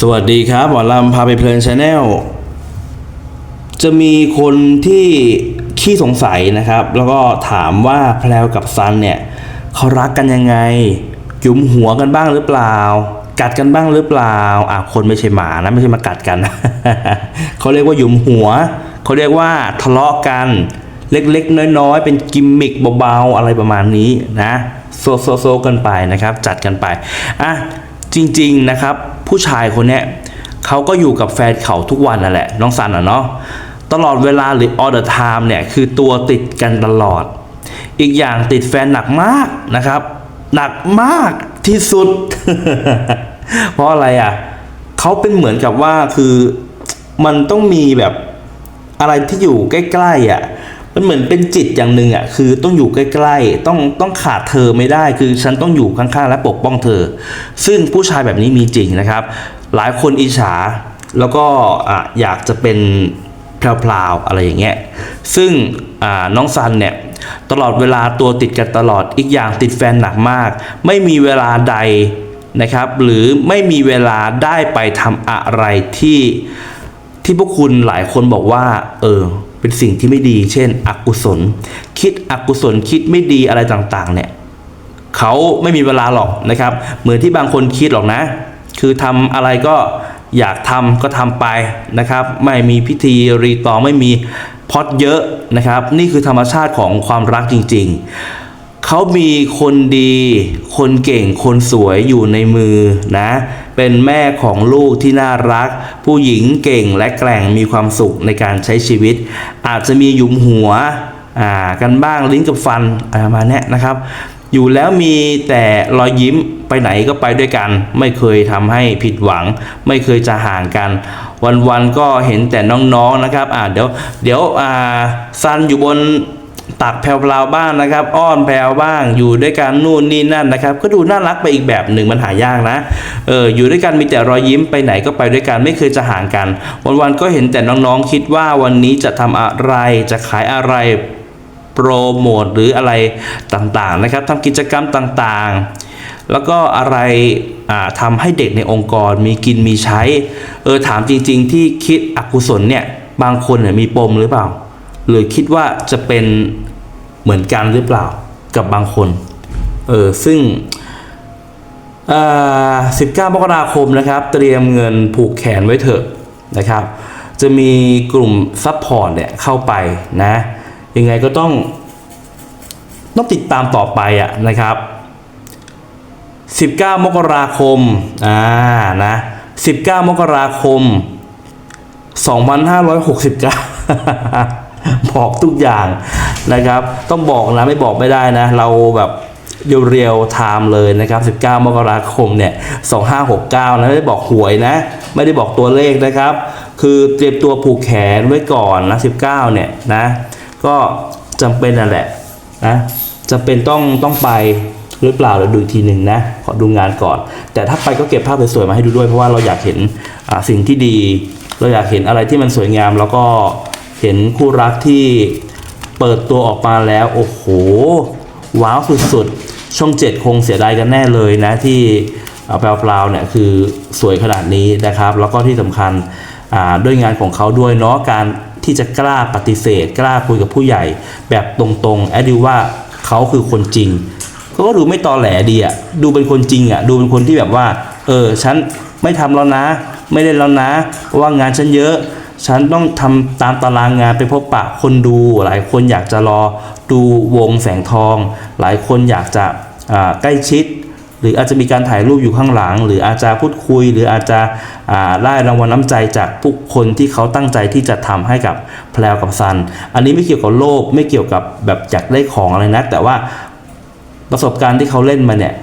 สวัสดีครับหมอลำพาไปเพลินชาแนลจะมีคนที่ขี้สงสัยนะครับ แล้วก็ถามว่าแพลวกับซันเนี่ยเขารักกันยังไงหยุมหัวกันบ้างหรือเปล่า กัดกันบ้างหรือเปล่าอะคนไม่ใช่หมานะไม่ใช่มากัดกัน เขาเรียกว่าหยุมหัว เขาเรียกว่าทะเลาะกันเล็กๆ น้อยๆ เป็นกิมมิกเบาๆ อะไรประมาณนี้นะ โซโซโซกันไปนะครับ จัดกันไปอะจริง ๆนะครับ ผู้ชายคนเนี้ยเขาก็อยู่กับแฟนเขาทุกวันนั่นแหละน้องซันอะเนาะตลอดเวลาหรือ all the time เนี่ยคือตัวติดกันตลอด อีกอย่างติดแฟนหนักมากนะครับ หนักมากที่สุด เพราะอะไรอะเขาเป็นเหมือนกับว่าคือมันต้องมีแบบอะไรที่อยู่ใกล้ๆอะ มันเหมือนเป็นจิตอย่างหนึ่งอะคือต้องอยู่ใกล้ๆต้องต้องขาดเธอไม่ได้ คือฉันต้องอยู่ข้างๆ และปกป้องเธอ ซึ่งผู้ชายแบบนี้มีจริงนะครับ หลายคนอิจฉาแล้วก็ออยากจะเป็นแพรวๆอะไรอย่างเงี้ยซึ่งน้องซันเนี่ยตลอดเวลาตัวติดกันตลอดอีกอย่างติดแฟนหนักมาก ไม่มีเวลาใดนะครับ หรือไม่มีเวลาได้ไปทำอะไรที่ที่พวกคุณหลายคนบอกว่า เออ เป็นสิ่งที่ไม่ดี เช่น อกุศล คิดอกุศลคิดไม่ดีอะไรต่างๆ เนี่ยเขาไม่มีเวลาหรอกนะครับ เหมือนที่บางคนคิดหรอกนะ คือทำอะไรก็อยากทำก็ทำไปนะครับ ไม่มีพิธีรีตองไม่มีพอดเยอะนะครับ นี่คือธรรมชาติของความรักจริง ๆ เขามีคนดี คนเก่งคนสวยอยู่ในมือนะ เป็นแม่ของลูกที่น่ารัก ผู้หญิงเก่งและแกร่งมีความสุขในการใช้ชีวิต อาจจะมีหยุมหัวกันบ้างลิ้นกับฟันมาณเนี้ยนะครับ อยู่แล้วมีแต่รอยยิ้มไปไหนก็ไปด้วยกัน ไม่เคยทำให้ผิดหวัง ไม่เคยจะห่างกัน วันๆก็เห็นแต่น้องๆนะครับอ่าเดี๋ยวเดี๋ยวอ่าซันอยู่บน ตักแพรวๆบ้างนะครับ อ้อนแพรวบ้าง อยู่ด้วยกันนู่นนี่นั่นนะครับ ก็ดูน่ารักไปอีกแบบหนึ่งมันหายากนะเอออยู่ด้วยกันมีแต่รอยยิ้มไปไหนก็ไปด้วยกันไม่เคยจะห่างกัน วันๆก็เห็นแต่น้องๆคิดว่าวันนี้จะทำอะไรจะขายอะไรโปรโมทหรืออะไรต่างๆนะครับทำกิจกรรมต่างๆ แล้วก็อะไรอ่าทำให้เด็กในองค์กรมีกินมีใช้ เออถามจริง ๆ ที่คิดอกุศลเนี่ยบางคนเนี่ยมีปมหรือเปล่า หรือคิดว่าจะเป็นเหมือนกันหรือเปล่ากับบางคนเออซึ่งอ่า19มกราคมนะครับ เตรียมเงินผูกแขนไว้เถอะนะครับ จะมีกลุ่มซัพพอร์ตเนี่ยเข้าไปนะยังไงก็ต้องต้องติดตามต่อไปอะนะครับ 19 มกราคมอ่านะ19 มกราคม 2569 บอกทุกอย่างนะครับ ต้องบอกนะไม่บอกไม่ได้นะ เราแบบเรียวๆไทม์เลยนะครับ 19 มกราคมเนี่ย 2569 นะไม่ได้บอกหวยนะ ไม่ได้บอกตัวเลขนะครับ คือเตรียมตัวผูกแขนไว้ก่อนนะ 19 เนี่ยนะ ก็จำเป็นนั่นแหละนะจำเป็นต้องต้องไปหรือเปล่าเดี๋ยวดูอีกทีหนึ่งนะขอดูงานก่อน แต่ถ้าไปก็เก็บภาพสวยๆมาให้ดูด้วยเพราะว่าเราอยากเห็นสิ่งที่ดี เราอยากเห็นอะไรที่มันสวยงามแล้วก็ เห็นคู่รักที่เปิดตัวออกมาแล้ว โอ้โห ว้าวสุดๆ ช่องเจ็ดคงเสียดายกันแน่เลยนะที่แปลวๆเนี่ยคือสวยขนาดนี้นะครับ แล้วก็ที่สำคัญด้วยงานของเขาด้วยเนาะการที่จะกล้าปฏิเสธ กล้าคุยกับผู้ใหญ่ แบบตรงๆ แอดดิว่าเขาคือคนจริงเขาก็ดูไม่ตอแหลดีอะดูเป็นคนจริงอะดูเป็นคนที่แบบว่า เออ ฉันไม่ทำแล้วนะ ไม่เล่นแล้วนะเพราะว่างานฉันเยอะ ฉันต้องทำตามตารางงานไปพบปะคนดู หลายคนอยากจะรอดูวงแสงทอง หลายคนอยากจะใกล้ชิด หรืออาจจะมีการถ่ายรูปอยู่ข้างหลัง หรืออาจจะพูดคุย หรืออาจจะได้รางวัลน้ำใจจากผู้คนที่เขาตั้งใจที่จะทำให้กับแพลวกับซัน อันนี้ไม่เกี่ยวกับโลภไม่เกี่ยวกับแบบอยากได้ของอะไรนะ แต่ว่าประสบการณ์ที่เขาเล่นมาเนี่ย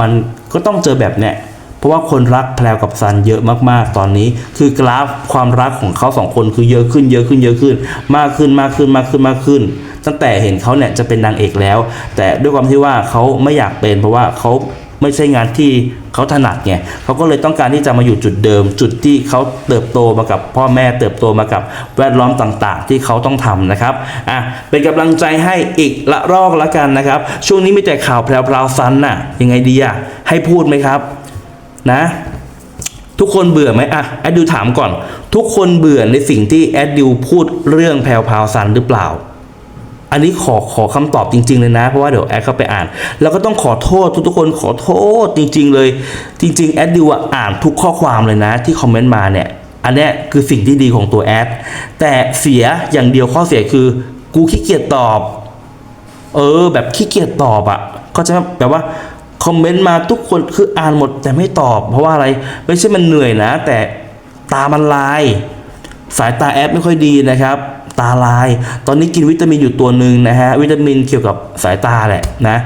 มันก็ต้องเจอแบบเนี้ย เพราะว่าคนรักแพลวกับซันเยอะมากๆ ตอนนี้ คือกราฟความรักของเขาสองคนคือเยอะขึ้นเยอะขึ้นเยอะขึ้น มากขึ้นมากขึ้นมากขึ้นมากขึ้น ตั้งแต่เห็นเขาเนี่ยจะเป็นนางเอกแล้ว แต่ด้วยความที่ว่าเขาไม่อยากเป็นเพราะว่าเขาไม่ใช่งานที่เขาถนัดไงเขาก็เลยต้องการที่จะมาอยู่จุดเดิม จุดที่เขาเติบโตมากับพ่อแม่เติบโตมากับแวดล้อมต่างๆ ที่เขาต้องทำนะครับอะเป็นกำลังใจให้อีกละรอกละกันนะครับ ช่วงนี้มีแต่ข่าวแพรวๆซันน่ะยังไงดีอะให้พูดไหมครับ นะ ทุกคนเบื่อไหมอะแอดดิวถามก่อน ทุกคนเบื่อในสิ่งที่แอดดิวพูดเรื่องแพลวพาวซันหรือเปล่า อันนี้ขอขอคำตอบจริง ๆ เลยนะ เพราะว่าเดี๋ยวแอดเข้าไปอ่าน แล้วก็ต้องขอโทษทุกๆคนขอโทษจริง ๆ เลย จริง ๆ แอดดิวอ่านทุกข้อความเลยนะ ที่คอมเมนต์มาเนี่ยอันนี้คือสิ่งที่ดีของตัวแอด แต่เสียอย่างเดียวข้อเสียคือ กูขี้เกียจตอบ เออ แบบขี้เกียจตอบอะ ก็จะแบบว่า คอมเมนต์มาทุกคนคืออ่านหมดแต่ไม่ตอบ เพราะว่าอะไรไม่ใช่มันเหนื่อยนะ แต่ตามันลาย สายตาแอปไม่ค่อยดีนะครับ ตาลาย ตอนนี้กินวิตามินอยู่ตัวหนึ่งนะฮะวิตามินเกี่ยวกับสายตาแหละนะ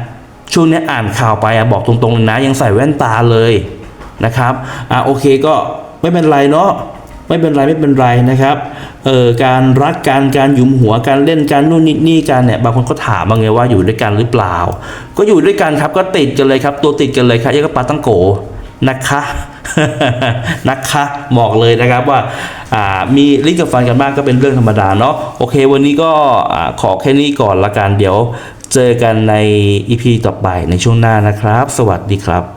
ช่วงนี้อ่านข่าวไปอะบอกตรงๆเลยนะยังใส่แว่นตาเลยนะครับอะโอเคก็ไม่เป็นไรเนาะ ไม่เป็นไรไม่เป็นไรนะครับเออการรักกันการหยุมหัวการเล่นกันนู่นนี่นี่กันเนี่ยบางคนก็ถามมาไงว่าอยู่ด้วยกันหรือเปล่า ก็อยู่ด้วยกันครับก็ติดกันเลยครับ ตัวติดกันเลยครับยังกับปาตั้งโกนะคะนะคะบอกเลยนะครับว่ามีลิ้นกับฟันกันบ้างก็เป็นเรื่องธรรมดาเนาะโอเค วันนี้ก็ขอแค่นี้ก่อนละกันเดี๋ยวเจอกันใน EP ต่อไปในช่วงหน้านะครับ สวัสดีครับ